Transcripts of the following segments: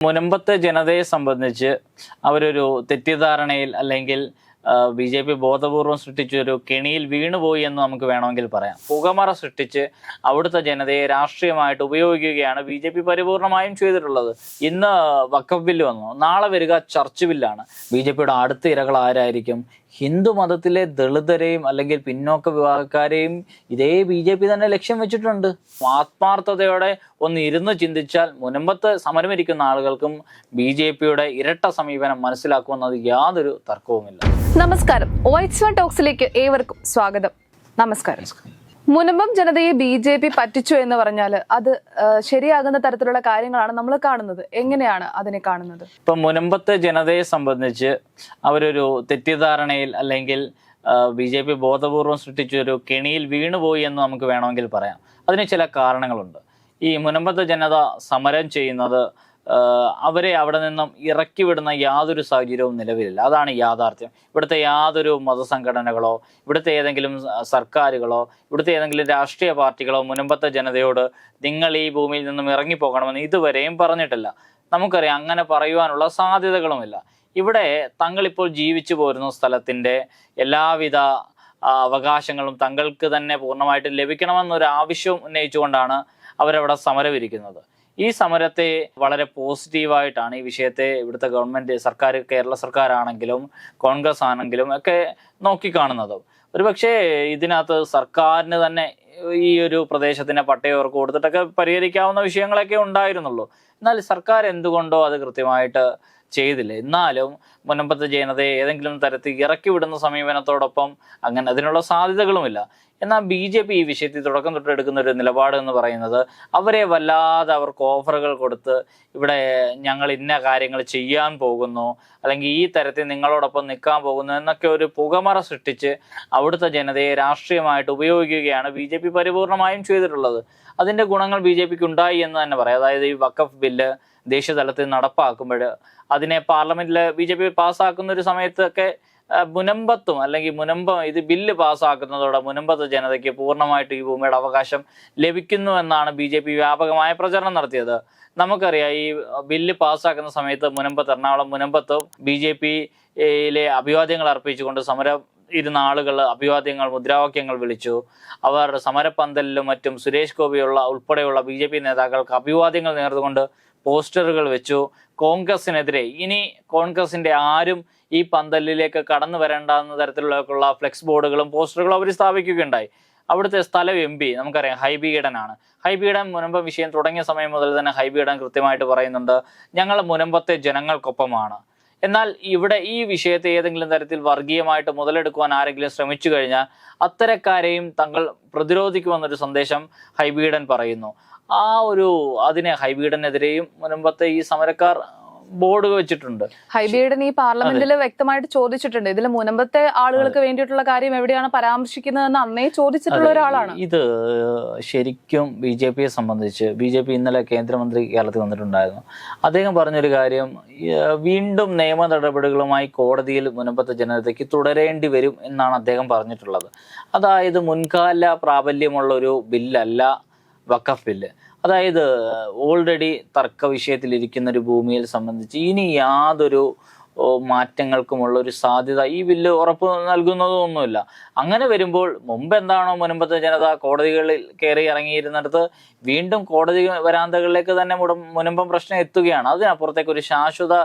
മുനമ്പത്തെ ജനതയെ സംബന്ധിച്ച് അവരൊരു തെറ്റിദ്ധാരണയിൽ അല്ലെങ്കിൽ ബി ജെ പി ബോധപൂർവം സൃഷ്ടിച്ച ഒരു കെണിയിൽ വീണുപോയി എന്ന് നമുക്ക് വേണമെങ്കിൽ പറയാം. പുകമറ സൃഷ്ടിച്ച് അവിടുത്തെ ജനതയെ രാഷ്ട്രീയമായിട്ട് ഉപയോഗിക്കുകയാണ് ബി ജെ പി പരിപൂർണമായും ചെയ്തിട്ടുള്ളത്. ഇന്ന് വക്കഫ് ബില്ല് വന്നു. നാളെ വരിക ചർച്ച് ബില്ലാണ്. ബി ജെ പിയുടെ അടുത്ത ഇരകൾ ആരായിരിക്കും? ഹിന്ദു മതത്തിലെ ദളിതരെയും അല്ലെങ്കിൽ പിന്നോക്ക വിഭാഗക്കാരെയും ഇതേ ബി ജെ പി തന്നെ ലക്ഷ്യം വെച്ചിട്ടുണ്ട്. ആത്മാർത്ഥതയോടെ ഒന്ന് ഇരുന്ന് ചിന്തിച്ചാൽ മുനമ്പത്ത് സമരമിരിക്കുന്ന ആളുകൾക്കും ബി ജെ പിയുടെ ഇരട്ട സമീപനം മനസ്സിലാക്കുമെന്നത് യാതൊരു തർക്കവുമില്ല. നമസ്കാരം. വൈറ്റ്സ് വൺ ടോക്സിലേക്ക് ഏവർക്കും സ്വാഗതം. നമസ്കാരം. മുനമ്പം ജനതയെ ബി ജെ പി പറ്റിച്ചു എന്ന് പറഞ്ഞാൽ അത് ശരിയാകുന്ന തരത്തിലുള്ള കാര്യങ്ങളാണ് നമ്മൾ കാണുന്നത്. എങ്ങനെയാണ് അതിനെ കാണുന്നത്? ഇപ്പം മുനമ്പത്തെ ജനതയെ സംബന്ധിച്ച് അവരൊരു തെറ്റിദ്ധാരണയിൽ അല്ലെങ്കിൽ ബി ജെ പി ബോധപൂർവം സൃഷ്ടിച്ച ഒരു കെണിയിൽ വീണുപോയി എന്ന് നമുക്ക് വേണമെങ്കിൽ പറയാം. അതിന് ചില കാരണങ്ങളുണ്ട്. ഈ മുനമ്പത്തെ ജനത സമരം ചെയ്യുന്നത് അവരെ അവിടെ നിന്നും ഇറക്കി വിടുന്ന യാതൊരു സാഹചര്യവും നിലവിലില്ല. അതാണ് യാഥാർത്ഥ്യം. ഇവിടുത്തെ യാതൊരു മതസംഘടനകളോ ഇവിടുത്തെ ഏതെങ്കിലും സർക്കാരുകളോ ഇവിടുത്തെ ഏതെങ്കിലും രാഷ്ട്രീയ പാർട്ടികളോ മുനമ്പത്തെ ജനതയോട് നിങ്ങൾ ഈ ഭൂമിയിൽ നിന്നും ഇറങ്ങിപ്പോകണമെന്ന് ഇതുവരെയും പറഞ്ഞിട്ടില്ല. നമുക്കറിയാം അങ്ങനെ പറയുവാനുള്ള സാധ്യതകളുമില്ല. ഇവിടെ തങ്ങളിപ്പോൾ ജീവിച്ചു പോരുന്ന സ്ഥലത്തിന്റെ എല്ലാവിധ അവകാശങ്ങളും തങ്ങൾക്ക് തന്നെ പൂർണമായിട്ട് ലഭിക്കണമെന്നൊരു ആവശ്യം ഉന്നയിച്ചുകൊണ്ടാണ് അവരവിടെ സമരമിരിക്കുന്നത് ഈ സമരത്തെ വളരെ പോസിറ്റീവായിട്ടാണ് ഈ വിഷയത്തെ ഇവിടുത്തെ ഗവൺമെന്റ് സർക്കാർ കേരള സർക്കാർ ആണെങ്കിലും കോൺഗ്രസ് ആണെങ്കിലും ഒക്കെ നോക്കിക്കാണുന്നത്. ഒരുപക്ഷെ ഇതിനകത്ത് സർക്കാരിന് തന്നെ ഈ ഒരു പ്രദേശത്തിന്റെ പട്ടയവർക്ക് കൊടുത്തിട്ടൊക്കെ പരിഹരിക്കാവുന്ന വിഷയങ്ങളൊക്കെ ഉണ്ടായിരുന്നുള്ളൂ. എന്നാൽ സർക്കാർ എന്തുകൊണ്ടോ അത് കൃത്യമായിട്ട് ചെയ്തില്ല. എന്നാലും മുനമ്പത്ത് ജനതയെ ഏതെങ്കിലും തരത്തിൽ ഇറക്കി വിടുന്ന സമീപനത്തോടൊപ്പം അങ്ങനെ അതിനുള്ള സാധ്യതകളുമില്ല. എന്നാൽ ബി ജെ പി ഈ വിഷയത്തിൽ തുടക്കം തൊട്ട് എടുക്കുന്ന ഒരു നിലപാട് എന്ന് പറയുന്നത് അവരെ വല്ലാതെ അവർക്ക് ഓഫറുകൾ കൊടുത്ത് ഇവിടെ ഞങ്ങൾ ഇന്ന കാര്യങ്ങൾ ചെയ്യാൻ പോകുന്നു അല്ലെങ്കിൽ ഈ തരത്തിൽ നിങ്ങളോടൊപ്പം നിൽക്കാൻ പോകുന്നു എന്നൊക്കെ ഒരു പുകമറ സൃഷ്ടിച്ച് അവിടുത്തെ ജനതയെ രാഷ്ട്രീയമായിട്ട് ഉപയോഗിക്കുകയാണ് ബി ജെ പി പരിപൂർണമായും ചെയ്തിട്ടുള്ളത്. അതിന്റെ ഗുണങ്ങൾ ബി ജെ പിക്ക് ഉണ്ടായി എന്ന് തന്നെ പറയാം. അതായത് ഈ വക്കഫ് ബില്ല് ദേശീയ തലത്തിൽ നടപ്പാക്കുമ്പോൾ അതിനെ പാർലമെന്റിൽ ബി ജെ പി പാസ്സാക്കുന്ന ഒരു സമയത്തൊക്കെ മുനമ്പത്തും അല്ലെങ്കിൽ മുനമ്പം ഇത് ബില്ല് പാസ്സാക്കുന്നതോടെ മുനമ്പത്ത് ജനതയ്ക്ക് പൂർണമായിട്ട് ഈ ഭൂമിയുടെ അവകാശം ലഭിക്കുന്നു എന്നാണ് ബി ജെ പി വ്യാപകമായ പ്രചരണം നടത്തിയത്. നമുക്കറിയാം ഈ ബില്ല് പാസ്സാക്കുന്ന സമയത്ത് മുനമ്പത്ത് എറണാകുളം മുനമ്പത്ത് ബി ജെ പിയിലെ അഭിവാദ്യങ്ങൾ അർപ്പിച്ചുകൊണ്ട് സമരം ഇരുന്ന ആളുകൾ അഭിവാദ്യങ്ങൾ മുദ്രാവാക്യങ്ങൾ വിളിച്ചു. അവർ സമരപ്പന്തലിലും മറ്റും സുരേഷ് ഗോപിയുള്ള ഉൾപ്പെടെയുള്ള ബി നേതാക്കൾക്ക് അഭിവാദ്യങ്ങൾ നേർന്നുകൊണ്ട് പോസ്റ്ററുകൾ വെച്ചു. കോൺഗ്രസിനെതിരെ ഇനി കോൺഗ്രസിന്റെ ആരും ഈ പന്തലിലേക്ക് കടന്നു വരേണ്ട എന്ന തരത്തിലുള്ള ഫ്ലെക്സ് ബോർഡുകളും പോസ്റ്ററുകളും അവർ സ്ഥാപിക്കുകയുണ്ടായി. അവിടുത്തെ സ്ഥലം എം പി നമുക്കറിയാം ഹൈബീഡനാണ് ഹൈബീഡൻ മുനമ്പ വിഷയം തുടങ്ങിയ സമയം മുതൽ തന്നെ ഹൈബീഡൻ കൃത്യമായിട്ട് പറയുന്നുണ്ട് ഞങ്ങൾ മുനമ്പത്തെ ജനങ്ങൾക്കൊപ്പമാണ്. എന്നാൽ ഇവിടെ ഈ വിഷയത്തെ ഏതെങ്കിലും തരത്തിൽ വർഗീയമായിട്ട് മുതലെടുക്കുവാൻ ആരെങ്കിലും ശ്രമിച്ചു കഴിഞ്ഞാൽ അത്തരക്കാരെയും തങ്ങൾ പ്രതിരോധിക്കുമെന്നൊരു സന്ദേശം ഹൈബീഡൻ പറയുന്നു. ആ ഒരു അതിനെ ഹൈബീഡനെതിരെയും മുൻപത്തെ ഈ സമരക്കാർ ബോർഡ് വെച്ചിട്ടുണ്ട്. ഹൈബീഡൻ ഈ പാർലമെന്റിൽ വ്യക്തമായിട്ട് ചോദിച്ചിട്ടുണ്ട്. ഇതിൽ മുനമ്പത്തെ ആളുകൾക്ക് വേണ്ടിയിട്ടുള്ള കാര്യം എവിടെയാണ് പരാമർശിക്കുന്നതെന്ന് അന്നേ ചോദിച്ചിട്ടുള്ള ഒരാളാണ്. ഇത് ശരിക്കും ബി ജെ പിയെ സംബന്ധിച്ച് ബി ജെ പി ഇന്നലെ കേന്ദ്രമന്ത്രി കേരളത്തിൽ വന്നിട്ടുണ്ടായിരുന്നു. അദ്ദേഹം പറഞ്ഞൊരു കാര്യം വീണ്ടും നിയമ നടപടികളുമായി കോടതിയിൽ മുനമ്പത്തെ ജനതയ്ക്ക് തുടരേണ്ടി വരും എന്നാണ് അദ്ദേഹം പറഞ്ഞിട്ടുള്ളത്. അതായത് മുൻകാല പ്രാബല്യമുള്ള ഒരു ബില്ലല്ല വഖഫ് ബില്ല് അതായത് ഓൾറെഡി തർക്ക വിഷയത്തിലിരിക്കുന്ന ഒരു ഭൂമിയെ സംബന്ധിച്ച് ഇനി യാതൊരു മാറ്റങ്ങൾക്കുമുള്ള ഒരു സാധ്യത ഈ ബില്ല് ഉറപ്പ് നൽകുന്നതൊന്നുമില്ല. അങ്ങനെ വരുമ്പോൾ മുമ്പ് എന്താണോ മുൻപത്തെ ജനത കോടതികളിൽ കയറി ഇറങ്ങിയിരുന്നിടത്ത് വീണ്ടും കോടതി വരാന്തകളിലേക്ക് തന്നെ മുടം മുൻപം പ്രശ്നം എത്തുകയാണ്. അതിനപ്പുറത്തേക്ക് ഒരു ശാശ്വത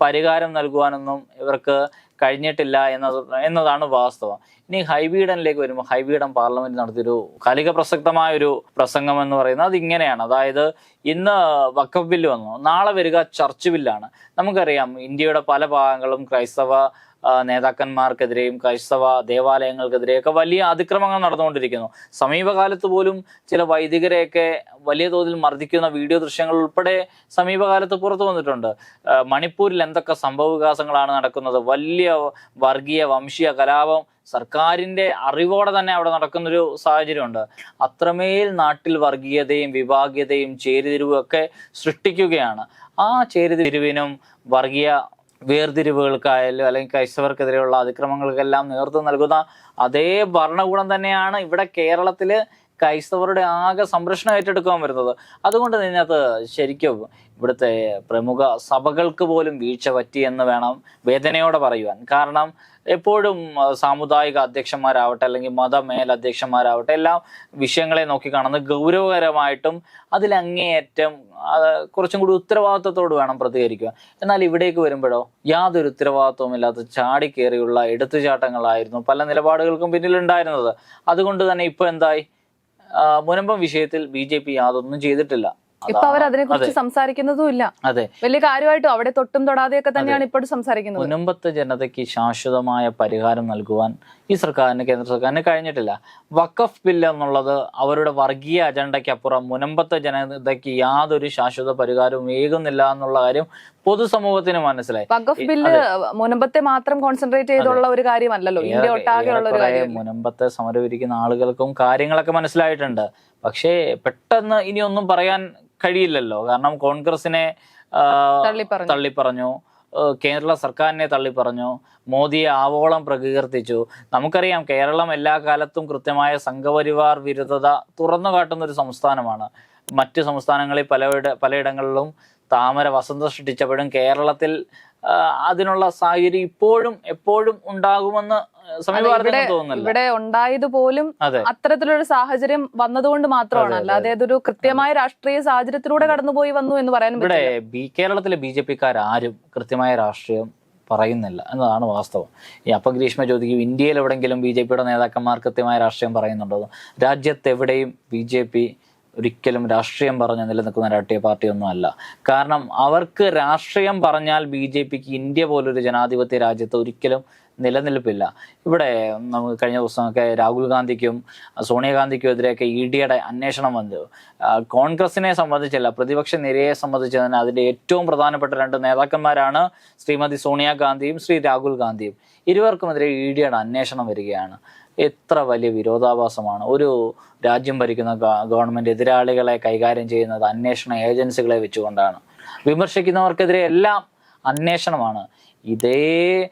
പരിഹാരം നൽകുവാനൊന്നും ഇവർക്ക് കഴിഞ്ഞിട്ടില്ല എന്നത് എന്നതാണ് വാസ്തവം. ഇനി ഹൈബീഡനിലേക്ക് വരുമ്പോൾ ഹൈബീഡൻ പാർലമെന്റ് നടത്തിയൊരു കാലിക പ്രസക്തമായ ഒരു പ്രസംഗം എന്ന് പറയുന്നത് ഇങ്ങനെയാണ് അതായത് ഇന്ന് വക്കഫ് ബില്ല് വന്നു. നാളെ വരിക ചർച്ച് ബില്ലാണ്. നമുക്കറിയാം ഇന്ത്യയുടെ പല ഭാഗങ്ങളും ക്രൈസ്തവ നേതാക്കന്മാർക്കെതിരെയും ക്രൈസ്തവ ദേവാലയങ്ങൾക്കെതിരെയൊക്കെ വലിയ അതിക്രമങ്ങൾ നടന്നുകൊണ്ടിരിക്കുന്നു. സമീപകാലത്ത് പോലും ചില വൈദികരെയൊക്കെ വലിയ തോതിൽ മർദ്ദിക്കുന്ന വീഡിയോ ദൃശ്യങ്ങൾ ഉൾപ്പെടെ സമീപകാലത്ത് പുറത്തു വന്നിട്ടുണ്ട്. മണിപ്പൂരിൽ എന്തൊക്കെ സംഭവ വികാസങ്ങളാണ് നടക്കുന്നത്? വലിയ വർഗീയ വംശീയ കലാപം സർക്കാരിന്റെ അറിവോടെ തന്നെ അവിടെ നടക്കുന്നൊരു സാഹചര്യമുണ്ട്. അത്രമേൽ നാട്ടിൽ വർഗീയതയും വിഭാഗീയതയും ചേരിതിരിവും ഒക്കെ സൃഷ്ടിക്കുകയാണ്. ആ ചേരിതിരിവിനും വർഗീയ വേർതിരിവുകൾക്കായാലും അല്ലെങ്കിൽ ക്രൈസ്തവർക്കെതിരെയുള്ള അതിക്രമങ്ങൾക്കെല്ലാം നേതൃത്വം നൽകുന്ന അതേ ഭരണകൂടം തന്നെയാണ് ഇവിടെ കേരളത്തിൽ ക്രൈസ്തവരുടെ ആകെ സംരക്ഷണം ഏറ്റെടുക്കാൻ വരുന്നത്. അതുകൊണ്ട് ഇതിനകത്ത് ശരിക്കും ഇവിടുത്തെ പ്രമുഖ സഭകൾക്ക് പോലും വീഴ്ച പറ്റി എന്ന് വേണം വേദനയോടെ പറയുവാൻ. കാരണം എപ്പോഴും സാമുദായിക അധ്യക്ഷന്മാരാവട്ടെ അല്ലെങ്കിൽ മതമേലധ്യക്ഷന്മാരാവട്ടെ എല്ലാം വിഷയങ്ങളെ നോക്കി നോക്കിക്കാണുന്നത് ഗൗരവകരമായിട്ടും അതിലങ്ങേയറ്റം കുറച്ചും കൂടി ഉത്തരവാദിത്വത്തോട് വേണം പ്രതികരിക്കുക എന്നാൽ ഇവിടേക്ക് വരുമ്പോഴോ യാതൊരു ഉത്തരവാദിത്വവും ഇല്ലാത്ത ചാടിക്കേറിയുള്ള എടുത്തുചാട്ടങ്ങളായിരുന്നു പല നിലപാടുകൾക്കും പിന്നിലുണ്ടായിരുന്നത്. അതുകൊണ്ട് തന്നെ ഇപ്പോൾ എന്തായി? മുനമ്പം വിഷയത്തിൽ ബി ജെ പി യാതൊന്നും ചെയ്തിട്ടില്ല. ഇപ്പൊ അവർ അതിനെ കുറിച്ച് സംസാരിക്കുന്നതും ഇല്ല അതെ. വലിയ കാര്യമായിട്ടും അവിടെ തൊട്ടും തൊടാതെയൊക്കെ തന്നെയാണ് ഇപ്പോഴും സംസാരിക്കുന്നത്. മുനമ്പത്തെ ജനതയ്ക്ക് ശാശ്വതമായ പരിഹാരം നൽകുവാൻ ഈ സർക്കാരിന് കേന്ദ്ര സർക്കാരിന് കഴിഞ്ഞിട്ടില്ല. വഖഫ് ബില്ല് എന്നുള്ളത് അവരുടെ വർഗീയ അജണ്ടയ്ക്കപ്പുറം മുനമ്പത്തെ ജനതയ്ക്ക് യാതൊരു ശാശ്വത പരിഹാരവും ഏകുന്നില്ല എന്നുള്ള കാര്യം പൊതുസമൂഹത്തിന് മനസ്സിലായി. വഖഫ് ബില്ല് മുനമ്പത്തെ മാത്രം കോൺസെൻട്രേറ്റ് ചെയ്തുള്ള ഒരു കാര്യമല്ലല്ലോ. ഇന്ത്യ ഒട്ടാകെയുള്ള ഒരു കാര്യം. മുനമ്പത്തെ സമരവിരിക്കുന്ന ആളുകൾക്കും കാര്യങ്ങളൊക്കെ മനസ്സിലായിട്ടുണ്ട്. പക്ഷേ പെട്ടെന്ന് ഇനി ഒന്നും പറയാൻ കഴിയില്ലല്ലോ. കാരണം കോൺഗ്രസിനെ തള്ളി തള്ളിപ്പറഞ്ഞു. തള്ളിപ്പറഞ്ഞു. കേരള സർക്കാരിനെ തള്ളിപ്പറഞ്ഞു. മോദിയെ ആവോളം പ്രകീർത്തിച്ചു. നമുക്കറിയാം കേരളം എല്ലാ കാലത്തും കൃത്യമായ സംഘപരിവാർ വിരുദ്ധത തുറന്നു കാട്ടുന്ന ഒരു സംസ്ഥാനമാണ്. മറ്റ് സംസ്ഥാനങ്ങളിൽ പലയിട പലയിടങ്ങളിലും താമര വസന്ത സൃഷ്ടിച്ചപ്പോഴും കേരളത്തിൽ അതിനുള്ള സാഹചര്യം ഇപ്പോഴും എപ്പോഴും ഉണ്ടാകുമെന്ന് ഇവിടെ ഉണ്ടായത് പോലും അതെ. അത്തരത്തിലൊരു സാഹചര്യം വന്നതുകൊണ്ട് മാത്രമാണ്. അല്ലാതെ അതൊരു കൃത്യമായ രാഷ്ട്രീയ സാഹചര്യത്തിലൂടെ കടന്നുപോയി വന്നു എന്ന് പറയാൻ ഇവിടെ കേരളത്തിലെ ബി ജെ പിക്കാരും കൃത്യമായ രാഷ്ട്രീയം പറയുന്നില്ല എന്നതാണ് വാസ്തവം. ഈ അപഗ്രീഷ്മ ചോദിക്കും ഇന്ത്യയിൽ എവിടെങ്കിലും ബി ജെ പിയുടെ നേതാക്കന്മാർ കൃത്യമായ രാഷ്ട്രീയം പറയുന്നുണ്ടോ? രാജ്യത്തെവിടെയും ബി ജെ പി ഒരിക്കലും രാഷ്ട്രീയം പറഞ്ഞ് നിലനിൽക്കുന്ന രാഷ്ട്രീയ പാർട്ടിയൊന്നും അല്ല. കാരണം അവർക്ക് രാഷ്ട്രീയം പറഞ്ഞാൽ ബി ജെ പിക്ക് ഇന്ത്യ പോലൊരു ജനാധിപത്യ രാജ്യത്ത് ഒരിക്കലും നിലനിൽപ്പില്ല. ഇവിടെ നമുക്ക് കഴിഞ്ഞ ദിവസമൊക്കെ രാഹുൽ ഗാന്ധിക്കും സോണിയാഗാന്ധിക്കും എതിരെയൊക്കെ ഇ ഡിയുടെ അന്വേഷണം വന്നു. കോൺഗ്രസിനെ സംബന്ധിച്ചല്ല പ്രതിപക്ഷ നിരയെ സംബന്ധിച്ച് അതിന്റെ ഏറ്റവും പ്രധാനപ്പെട്ട രണ്ട് നേതാക്കന്മാരാണ് ശ്രീമതി സോണിയാഗാന്ധിയും ശ്രീ രാഹുൽ ഗാന്ധിയും. ഇരുവർക്കും ഇരുവർക്കുമെതിരെ ഇ ഡിയുടെ അന്വേഷണം വരികയാണ്. എത്ര വലിയ വിരോധാഭാസമാണ്. ഒരു രാജ്യം ഭരിക്കുന്ന ഗവൺമെന്റ് ഗവൺമെന്റ് എതിരാളികളെ കൈകാര്യം ചെയ്യുന്നത് അന്വേഷണ ഏജൻസികളെ വെച്ചുകൊണ്ടാണ്. വിമർശിക്കുന്നവർക്കെതിരെ എല്ലാം അന്വേഷണമാണ്. ഇതേ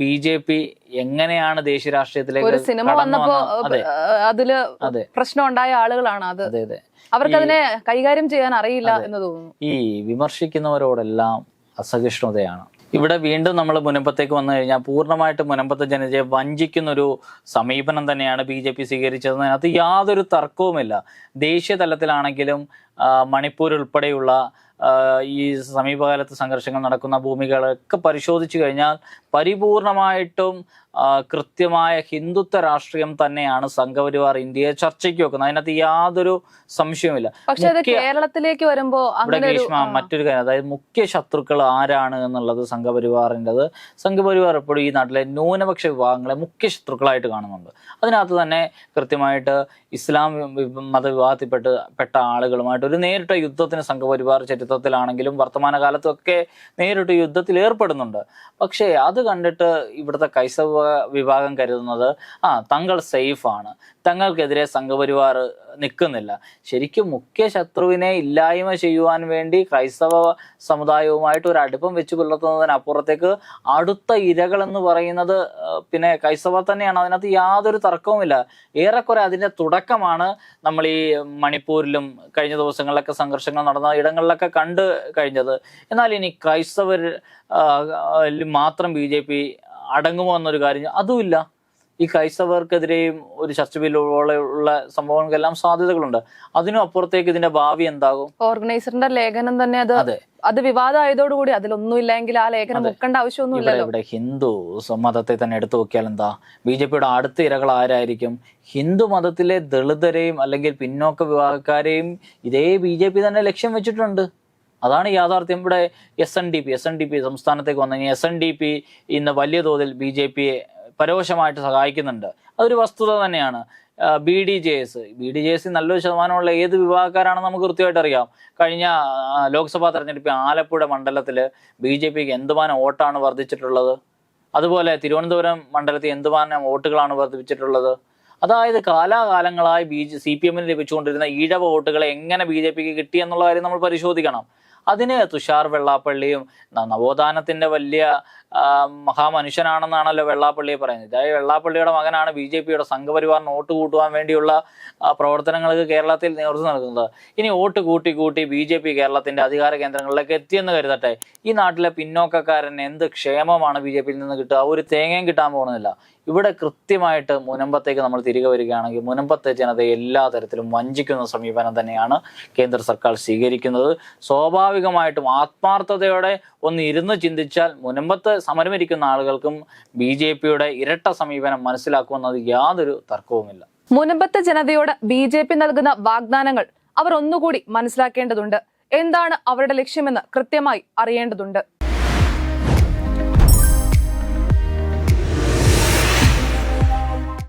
ബി ജെ പി എങ്ങനെയാണ് ദേശീയ രാഷ്ട്രീയത്തിലേക്ക് ഒരു സിനിമ വന്നപ്പോ അതിൽ പ്രശ്നം ഉണ്ടായ ആളുകളാണ് അത്. അതെ അതെ. അവർക്കതിനെ കൈകാര്യം ചെയ്യാൻ അറിയില്ല എന്ന് തോന്നുന്നു. ഈ വിമർശിക്കുന്നവരോടെല്ലാം അസഹിഷ്ണുതയാണ്. ഇവിടെ വീണ്ടും നമ്മൾ മുനമ്പത്തേക്ക് വന്നു കഴിഞ്ഞാൽ പൂർണമായിട്ട് മുനമ്പത്തെ ജനതയെ വഞ്ചിക്കുന്ന ഒരു സമീപനം തന്നെയാണ് ബി ജെ പി സ്വീകരിച്ചതെന്ന് അതിനകത്ത് യാതൊരു തർക്കവുമില്ല. ദേശീയ തലത്തിലാണെങ്കിലും മണിപ്പൂർ ഉൾപ്പെടെയുള്ള ഈ സമീപകാലത്ത് സംഘർഷങ്ങൾ നടക്കുന്ന ഭൂമികളൊക്കെ പരിശോധിച്ചു കഴിഞ്ഞാൽ പരിപൂർണമായിട്ടും കൃത്യമായ ഹിന്ദുത്വ രാഷ്ട്രീയം തന്നെയാണ് സംഘപരിവാർ ഇന്ത്യയെ ചർച്ചയ്ക്ക് വെക്കുന്നത് അതിനകത്ത് യാതൊരു സംശയവുമില്ല. പക്ഷെ കേരളത്തിലേക്ക് വരുമ്പോ മറ്റൊരു കാര്യം അതായത് മുഖ്യ ശത്രുക്കൾ ആരാണ് എന്നുള്ളത് സംഘപരിവാറിന്റെത്. സംഘപരിവാർ എപ്പോഴും ഈ നാട്ടിലെ ന്യൂനപക്ഷ വിഭാഗങ്ങളെ മുഖ്യ ശത്രുക്കളായിട്ട് കാണുന്നുണ്ട്. അതിനകത്ത് തന്നെ കൃത്യമായിട്ട് ഇസ്ലാം മതവിഭാഗത്തിൽപ്പെട്ട് പെട്ട ആളുകളുമായിട്ട് ഒരു നേരിട്ട യുദ്ധത്തിന് സംഘപരിവാർ ചരിത്രത്തിലാണെങ്കിലും വർത്തമാനകാലത്തും ഒക്കെ നേരിട്ട് യുദ്ധത്തിൽ ഏർപ്പെടുന്നുണ്ട് പക്ഷേ അത് കണ്ടിട്ട് ഇവിടുത്തെ ക്രൈസ്തവ വിഭാഗം കരുതുന്നത് ആ തങ്ങൾ സേഫാണ് തങ്ങൾക്കെതിരെ സംഘപരിവാർ നിൽക്കുന്നില്ല. ശരിക്കും മുഖ്യ ശത്രുവിനെ ഇല്ലായ്മ ചെയ്യുവാൻ വേണ്ടി ക്രൈസ്തവ സമുദായവുമായിട്ട് ഒരു അടുപ്പം വെച്ച് പുലർത്തുന്നതിനപ്പുറത്തേക്ക് അടുത്ത ഇരകൾ എന്ന് പറയുന്നത് പിന്നെ ക്രൈസ്തവ തന്നെയാണ്. അതിനകത്ത് യാതൊരു തർക്കവുമില്ല. ഏറെക്കുറെ അതിന്റെ തുടക്കമാണ് നമ്മൾ ഈ മണിപ്പൂരിലും കഴിഞ്ഞ ദിവസങ്ങളിലൊക്കെ സംഘർഷങ്ങൾ നടന്ന ഇടങ്ങളിലൊക്കെ കണ്ട് കഴിഞ്ഞത്. എന്നാൽ ഇനി ക്രൈസ്തവർ മാത്രം ബി ജെ പി അടങ്ങുമോ എന്നൊരു കാര്യം അതുമില്ല. ഈ ക്രൈസ്തവർക്കെതിരെയും ഒരു ചർച്ച ബില്ലുകളുള്ള സംഭവങ്ങൾക്കെല്ലാം സാധ്യതകളുണ്ട്. അതിനും അപ്പുറത്തേക്ക് ഇതിന്റെ ഭാവി എന്താകും? ഓർഗനൈസറിന്റെ ലേഖനം തന്നെ അത് അതെ. വിവാദമായതോടുകൂടി അതിലൊന്നും ഇല്ലെങ്കിൽ ആ ലേഖനം വെക്കേണ്ട ആവശ്യമൊന്നുമില്ല ഇവിടെ ഹിന്ദു മതത്തെ തന്നെ എടുത്തു നോക്കിയാൽ എന്താ? ബി ജെ പിയുടെ അടുത്ത ഇരകൾ ആരായിരിക്കും? ഹിന്ദു മതത്തിലെ ദളിതരെയും അല്ലെങ്കിൽ പിന്നോക്ക വിഭാഗക്കാരെയും ഇതേ ബി ജെ പി തന്നെ ലക്ഷ്യം വെച്ചിട്ടുണ്ട്. അതാണ് യാഥാർത്ഥ്യം. ഇവിടെ S N D P S N D P സംസ്ഥാനത്തേക്ക് വന്നു കഴിഞ്ഞാൽ എസ് എൻ ഡി പി ഇന്ന് വലിയ തോതിൽ ബി ജെ പിയെ പരോക്ഷമായിട്ട് സഹായിക്കുന്നുണ്ട്. അതൊരു വസ്തുത തന്നെയാണ്. B D J S B D J S നല്ലൊരു ശതമാനമുള്ള ഏത് വിഭാഗക്കാരാണെന്ന് നമുക്ക് കൃത്യമായിട്ട് അറിയാം. കഴിഞ്ഞ ലോക്സഭാ തെരഞ്ഞെടുപ്പിൽ ആലപ്പുഴ മണ്ഡലത്തിൽ ബി ജെ പിക്ക് എന്തുമാനം വോട്ടാണ് വർദ്ധിച്ചിട്ടുള്ളത്? അതുപോലെ തിരുവനന്തപുരം മണ്ഡലത്തിൽ എന്തുമാനം വോട്ടുകളാണ് വർദ്ധിപ്പിച്ചിട്ടുള്ളത്? അതായത് കാലാകാലങ്ങളായി ബി ജെ സി പി എമ്മിന് ലഭിച്ചുകൊണ്ടിരുന്ന ഈഴവ വോട്ടുകളെ എങ്ങനെ ബി ജെ പിക്ക് കിട്ടി എന്നുള്ള കാര്യം നമ്മൾ പരിശോധിക്കണം. അതിന് തുഷാർ വെള്ളാപ്പള്ളിയും നവോത്ഥാനത്തിന്റെ വലിയ മഹാമനുഷ്യനാണെന്നാണല്ലോ വെള്ളാപ്പള്ളിയെ പറയുന്നത്. ഇതായി വെള്ളാപ്പള്ളിയുടെ മകനാണ് ബി ജെ പിയുടെ സംഘപരിവാറിന് വോട്ട് കൂട്ടുവാൻ വേണ്ടിയുള്ള പ്രവർത്തനങ്ങൾക്ക് കേരളത്തിൽ നേതൃത്വം നൽകുന്നത്. ഇനി വോട്ട് കൂട്ടി കൂട്ടി ബി ജെ പി കേരളത്തിന്റെ അധികാര കേന്ദ്രങ്ങളിലേക്ക് എത്തിയെന്ന് കരുതട്ടെ? ഈ നാട്ടിലെ പിന്നോക്കക്കാരൻ എന്ത് ക്ഷേമമാണ് ബി ജെ പിയിൽ നിന്ന് കിട്ടുക? ഒരു തേങ്ങയും കിട്ടാൻ പോകുന്നില്ല. ഇവിടെ കൃത്യമായിട്ട് മുനമ്പത്തേക്ക് നമ്മൾ തിരികെ വരികയാണെങ്കിൽ മുനമ്പത്തെ ജനതയെ എല്ലാ തരത്തിലും വഞ്ചിക്കുന്ന സമീപനം തന്നെയാണ് കേന്ദ്ര സർക്കാർ സ്വീകരിക്കുന്നത്. സ്വാഭാവികമായിട്ടും ആത്മാർത്ഥതയോടെ ഒന്ന് ഇരുന്ന് ചിന്തിച്ചാൽ മുനമ്പത്ത് സമരമിരിക്കുന്ന ആളുകൾക്കും ബി ജെ പിയുടെ ഇരട്ട സമീപനം മനസ്സിലാക്കുമെന്നത് യാതൊരു തർക്കവുമില്ല. മുനമ്പത്തെ ജനതയോട് ബി ജെ പി നൽകുന്ന വാഗ്ദാനങ്ങൾ അവർ ഒന്നുകൂടി മനസ്സിലാക്കേണ്ടതുണ്ട്. എന്താണ് അവരുടെ ലക്ഷ്യമെന്ന് കൃത്യമായി അറിയേണ്ടതുണ്ട്.